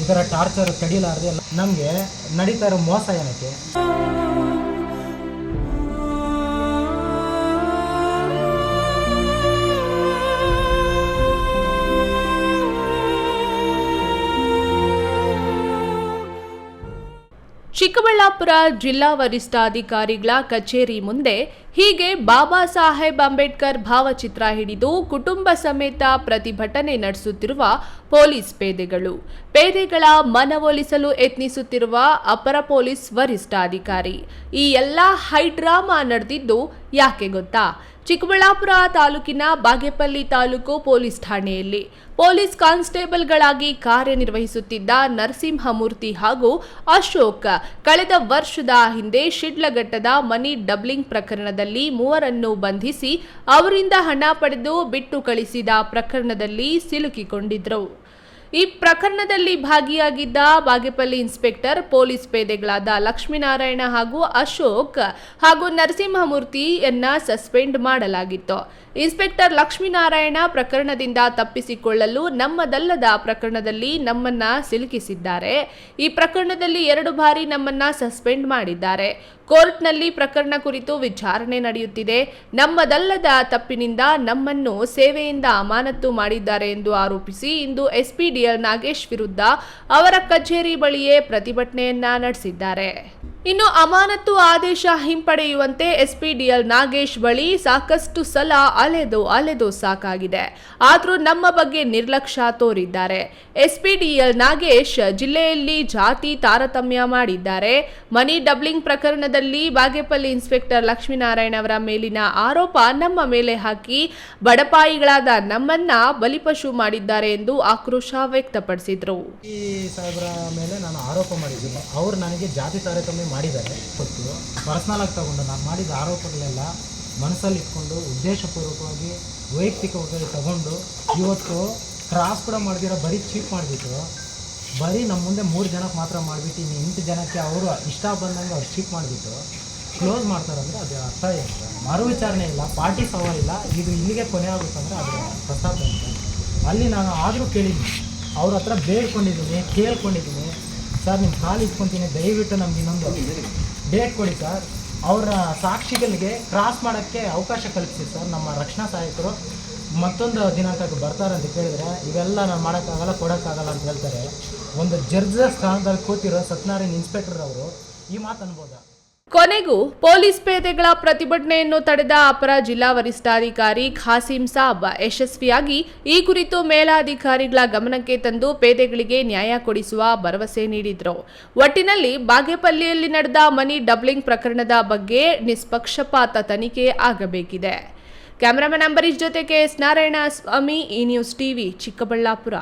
ಈ ಥರ ಟಾರ್ಚರ್ ತಡಿಲಾರ್ದೆ ನಮಗೆ ನಡೀತಾ ಇರೋ ಮೋಸ ಏನಕ್ಕೆ? ಚಿಕ್ಕಬಳ್ಳಾಪುರ ಜಿಲ್ಲಾ ವರಿಷ್ಠಾಧಿಕಾರಿಗಳ ಕಚೇರಿ ಮುಂದೆ ಹೀಗೆ ಬಾಬಾ ಸಾಹೇಬ್ ಅಂಬೇಡ್ಕರ್ ಭಾವಚಿತ್ರ ಹಿಡಿದು ಕುಟುಂಬ ಸಮೇತ ಪ್ರತಿಭಟನೆ ನಡೆಸುತ್ತಿರುವ ಪೊಲೀಸ್ ಪೇದೆಗಳು. ಪೇದೆಗಳ ಮನವೊಲಿಸಲು ಯತ್ನಿಸುತ್ತಿರುವ ಅಪರ ಪೊಲೀಸ್ ವರಿಷ್ಠಾಧಿಕಾರಿ. ಈ ಎಲ್ಲ ಹೈಡ್ರಾಮಾ ನಡೆದಿದ್ದು ಯಾಕೆ ಗೊತ್ತಾ? ಚಿಕ್ಕಬಳ್ಳಾಪುರ ತಾಲೂಕಿನ ಬಾಗೇಪಲ್ಲಿ ತಾಲೂಕು ಪೊಲೀಸ್ ಠಾಣೆಯಲ್ಲಿ ಪೊಲೀಸ್ ಕಾನ್ಸ್ಟೇಬಲ್ಗಳಾಗಿ ಕಾರ್ಯನಿರ್ವಹಿಸುತ್ತಿದ್ದ ನರಸಿಂಹಮೂರ್ತಿ ಹಾಗೂ ಅಶೋಕ್ ಕಳೆದ ವರ್ಷದ ಹಿಂದೆ ಶಿಡ್ಲಘಟ್ಟದ ಮನಿ ಡಬ್ಲಿಂಗ್ ಪ್ರಕರಣದಲ್ಲಿ ಮೂವರನ್ನು ಬಂಧಿಸಿ ಅವರಿಂದ ಹಣ ಪಡೆದು ಬಿಟ್ಟು ಕಳಿಸಿದ ಪ್ರಕರಣದಲ್ಲಿ ಸಿಲುಕಿಕೊಂಡಿದ್ರು ಈ ಪ್ರಕರಣದಲ್ಲಿ ಭಾಗಿಯಾಗಿದ್ದ ಬಾಗೇಪಲ್ಲಿ ಇನ್ಸ್ಪೆಕ್ಟರ್, ಪೊಲೀಸ್ ಪೇದೆಗಳಾದ ಲಕ್ಷ್ಮೀನಾರಾಯಣ ಹಾಗೂ ಅಶೋಕ್ ಹಾಗೂ ನರಸಿಂಹಮೂರ್ತಿಯನ್ನ ಸಸ್ಪೆಂಡ್ ಮಾಡಲಾಗಿತ್ತು. ಇನ್ಸ್ಪೆಕ್ಟರ್ ಲಕ್ಷ್ಮೀನಾರಾಯಣ ಪ್ರಕರಣದಿಂದ ತಪ್ಪಿಸಿಕೊಳ್ಳಲು ನಮ್ಮದಲ್ಲದ ಪ್ರಕರಣದಲ್ಲಿ ನಮ್ಮನ್ನ ಸಿಲುಕಿಸಿದ್ದಾರೆ. ಈ ಪ್ರಕರಣದಲ್ಲಿ ಎರಡು ಬಾರಿ ನಮ್ಮನ್ನ ಸಸ್ಪೆಂಡ್ ಮಾಡಿದ್ದಾರೆ. ಕೋರ್ಟ್ನಲ್ಲಿ ಪ್ರಕರಣ ಕುರಿತು ವಿಚಾರಣೆ ನಡೆಯುತ್ತಿದೆ. ನಮ್ಮದಲ್ಲದ ತಪ್ಪಿನಿಂದ ನಮ್ಮನ್ನು ಸೇವೆಯಿಂದ ಅಮಾನತ್ತು ಮಾಡಿದ್ದಾರೆ ಎಂದು ಆರೋಪಿಸಿ ಇಂದು ಎಸ್ಪಿಡಿಎಲ್ ನಾಗೇಶ್ ವಿರುದ್ಧ ಅವರ ಕಚೇರಿ ಬಳಿಯೇ ಪ್ರತಿಭಟನೆಯನ್ನ ನಡೆಸಿದ್ದಾರೆ. ಇನ್ನು ಅಮಾನತು ಆದೇಶ ಹಿಂಪಡೆಯುವಂತೆ ಎಸ್ಪಿಡಿಎಲ್ ನಾಗೇಶ್ ಬಳಿ ಸಾಕಷ್ಟು ಸಲ ಅಲೆದು ಅಲೆದು ಸಾಕಾಗಿದೆ. ಆದರೂ ನಮ್ಮ ಬಗ್ಗೆ ನಿರ್ಲಕ್ಷ್ಯ ತೋರಿದ್ದಾರೆ. ಎಸ್ಪಿಡಿಎಲ್ ನಾಗೇಶ್ ಜಿಲ್ಲೆಯಲ್ಲಿ ಜಾತಿ ತಾರತಮ್ಯ ಮಾಡಿದ್ದಾರೆ. ಮನಿ ಡಬ್ಲಿಂಗ್ ಪ್ರಕರಣದಲ್ಲಿ ಬಾಗೇಪಲ್ಲಿ ಇನ್ಸ್ಪೆಕ್ಟರ್ ಲಕ್ಷ್ಮೀನಾರಾಯಣ ಅವರ ಮೇಲಿನ ಆರೋಪ ನಮ್ಮ ಮೇಲೆ ಹಾಕಿ ಬಡಪಾಯಿಗಳಾದ ನಮ್ಮನ್ನ ಬಲಿಪಶು ಮಾಡಿದ್ದಾರೆ ಎಂದು ಆಕ್ರೋಶ ವ್ಯಕ್ತಪಡಿಸಿದ್ರು. ಸಾಹೇಬ್ರ ಮೇಲೆ ನಾನು ಆರೋಪ ಮಾಡಿದ್ದೀನಿ. ಅವರು ನನಗೆ ಜಾತಿ ತಾರತಮ್ಯ ಮಾಡಿದ್ದಾರೆ, ಗೊತ್ತು. ಪರ್ಸ್ನಲ್ ಆಗಿ ತಗೊಂಡು ನಾನು ಮಾಡಿದ ಆರೋಪಗಳೆಲ್ಲ ಮನಸ್ಸಲ್ಲಿ ಇಟ್ಕೊಂಡು ಉದ್ದೇಶಪೂರ್ವಕವಾಗಿ, ವೈಯಕ್ತಿಕವಾಗಿ ತಗೊಂಡು, ಇವತ್ತು ಕ್ರಾಸ್ ಕೂಡ ಮಾಡಿದಿರೋ ಬರೀ ಚೀಟ್ ಮಾಡಿಬಿಟ್ಟು, ಬರೀ ನಮ್ಮ ಮುಂದೆ ಮೂರು ಜನಕ್ಕೆ ಮಾತ್ರ ಮಾಡಿಬಿಟ್ಟು, ಇನ್ನು ಜನಕ್ಕೆ ಅವರು ಇಷ್ಟ ಬಂದಂಗೆ ಅವ್ರು ಚೀಟ್ ಮಾಡಿಬಿಟ್ಟು ಕ್ಲೋಸ್ ಮಾಡ್ತಾರಂದ್ರೆ ಅದು ಅರ್ಥ ಇಲ್ಲ ಸರ್ ಮರು ವಿಚಾರಣೆ ಇಲ್ಲ ಪಾರ್ಟಿ ಇಲ್ಲ, ಇದು ಇಲ್ಲಿಗೆ ಕೊನೆ ಆಗುತ್ತಂದ್ರೆ ಅದರ ಪ್ರಸಾದ ಅಂತ. ಅಲ್ಲಿ ನಾನು ಆದರೂ ಕೇಳಿದ್ದೀನಿ, ಅವ್ರ ಹತ್ರ ಬೇಡ್ಕೊಂಡಿದ್ದೀನಿ, ಕೇಳ್ಕೊಂಡಿದ್ದೀನಿ ಸರ್ ನಿಮ್ಮ ಕಾಲು ಇಟ್ಕೊಂತೀನಿ, ದಯವಿಟ್ಟು ನಮ್ಗೆ ಇನ್ನೊಂದು ಡೇಟ್ ಕೊಡಿ ಸರ್. ಅವರ ಸಾಕ್ಷಿಗಳಿಗೆ ಕ್ರಾಸ್ ಮಾಡೋಕ್ಕೆ ಅವಕಾಶ ಕಲ್ಪಿಸಿ ಸರ್, ನಮ್ಮ ರಕ್ಷಣಾ ಸಹಾಯಕರು. ಮತ್ತೊಂದು ದಿನಾಂಕಕ್ಕೆ ಬರ್ತಾರೆ ಅಂತ ಕೇಳಿದ್ರೆ, ಇವೆಲ್ಲ ನಾನು ಮಾಡೋಕ್ಕಾಗಲ್ಲ, ಕೊಡೋಕ್ಕಾಗಲ್ಲ ಅಂತ ಹೇಳ್ತಾರೆ. ಒಂದು ಜರ್ಜ ಸ್ಥಾನದಲ್ಲಿ ಕೂತಿರೋ ಸತ್ಯನಾರಾಯಣ ಇನ್ಸ್ಪೆಕ್ಟರ್ ಅವರು, ಈ ಮಾತು ಅನ್ಬೋದಾ? ಕೊನೆಗೂ ಪೊಲೀಸ್ ಪೇದೆಗಳ ಪ್ರತಿಭಟನೆಯನ್ನು ತಡೆದ ಅಪರ ಜಿಲ್ಲಾ ವರಿಷ್ಠಾಧಿಕಾರಿ ಖಾಸಿಂ ಸಾಬ್ ಯಶಸ್ವಿಯಾಗಿ ಈ ಕುರಿತು ಮೇಲಾಧಿಕಾರಿಗಳ ಗಮನಕ್ಕೆ ತಂದು ಪೇದೆಗಳಿಗೆ ನ್ಯಾಯ ಕೊಡಿಸುವ ಭರವಸೆ ನೀಡಿದರು. ಒಟ್ಟಿನಲ್ಲಿ ಬಾಗೇಪಲ್ಲಿಯಲ್ಲಿ ನಡೆದ ಮನಿ ಡಬ್ಲಿಂಗ್ ಪ್ರಕರಣದ ಬಗ್ಗೆ ನಿಷ್ಪಕ್ಷಪಾತ ತನಿಖೆ ಆಗಬೇಕಿದೆ. ಕ್ಯಾಮರಾಮನ್ ಅಂಬರೀಶ್ ಜೊತೆ ಕೆ ಎಸ್ ನಾರಾಯಣ ಸ್ವಾಮಿ ಈ ನ್ಯೂಸ್ ಟಿವಿ, ಚಿಕ್ಕಬಳ್ಳಾಪುರ.